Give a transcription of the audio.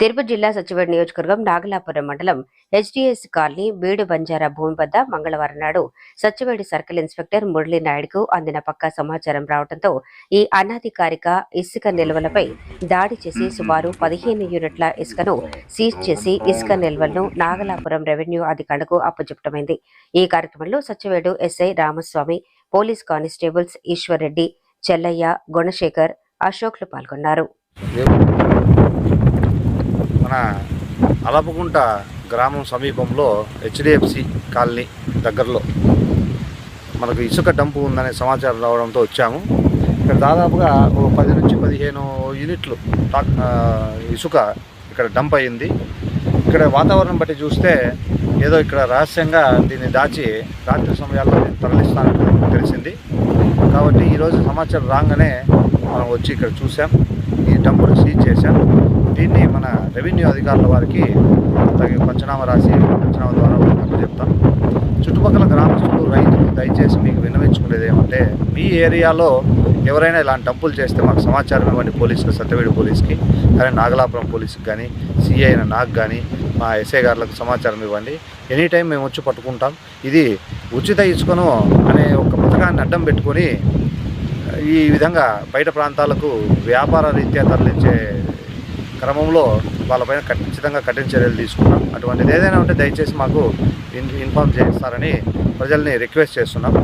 తిరుపతి జిల్లా సచివాలయ నియోజకవర్గం నాగలాపురం మండలం హెచ్డిఎస్ కాలనీ బీడు బంజారా భూమి వద్ద మంగళవారం నాడు సచివాడి సర్కిల్ ఇన్స్పెక్టర్ మురళీ నాయుడుకు అందిన పక్కా సమాచారం రావడంతో ఈ అనాధికారిక ఇసుక నిల్వలపై దాడి చేసి సుమారు పదిహేను యూనిట్ల ఇసుకను సీజ్ చేసి ఇసుక నిల్వలను నాగలాపురం రెవెన్యూ అధికారులకు అప్పచెప్పటమైంది ఈ కార్యక్రమంలో Sachivedu SI Ramaswamy police constables Eshwar Reddy Chellaiah Gunasekhar అశోక్లు పాల్గొన్నారు. అలపకుంట గ్రామం సమీపంలో హెచ్డిఎఫ్సి కాలనీ దగ్గరలో మనకు ఇసుక డంపు ఉందనే సమాచారం రావడంతో వచ్చాము. ఇక్కడ దాదాపుగా ఒక పది నుంచి పదిహేను యూనిట్లు ఇసుక ఇక్కడ డంప్ అయింది. ఇక్కడ వాతావరణం బట్టి చూస్తే ఏదో ఇక్కడ రహస్యంగా దీన్ని దాచి రాత్రి సమయాల్లో తరలిస్తానని తెలిసింది. కాబట్టి ఈరోజు సమాచారం రాగానే మనం వచ్చి ఇక్కడ చూసాం ఈ డంపును సీజ్ చేశాం. దీన్ని మన రెవెన్యూ అధికారుల వారికి అలాగే పంచనామా రాసి పంచనామా ద్వారా వారికి చెప్తాం. చుట్టుపక్కల గ్రామస్తులు రైతులు దయచేసి మీకు విన్నవించుకునేది ఏమంటే మీ ఏరియాలో ఎవరైనా ఇలాంటి డంపులు చేస్తే మాకు సమాచారం ఇవ్వండి పోలీసులు సత్యవేడి పోలీస్కి కానీ నాగలాపురం పోలీస్కి కానీ సిఐ అయిన నాకు కానీ మా ఎస్ఐ గారులకు సమాచారం ఇవ్వండి. ఎనీ టైం మేము వచ్చి పట్టుకుంటాం. ఇది ఉచిత ఇసుకను అనే ఒక పథకాన్ని అడ్డం పెట్టుకొని ఈ విధంగా బయట ప్రాంతాలకు వ్యాపార రీత్యా తరలించే క్రమంలో వాళ్ళపైన ఖచ్చితంగా కఠిన చర్యలు తీసుకున్నాం. అటువంటిది ఏదైనా ఉంటే దయచేసి మాకు ఇన్ ఇన్ఫామ్ చేస్తారని ప్రజల్ని రిక్వెస్ట్ చేస్తున్నాం.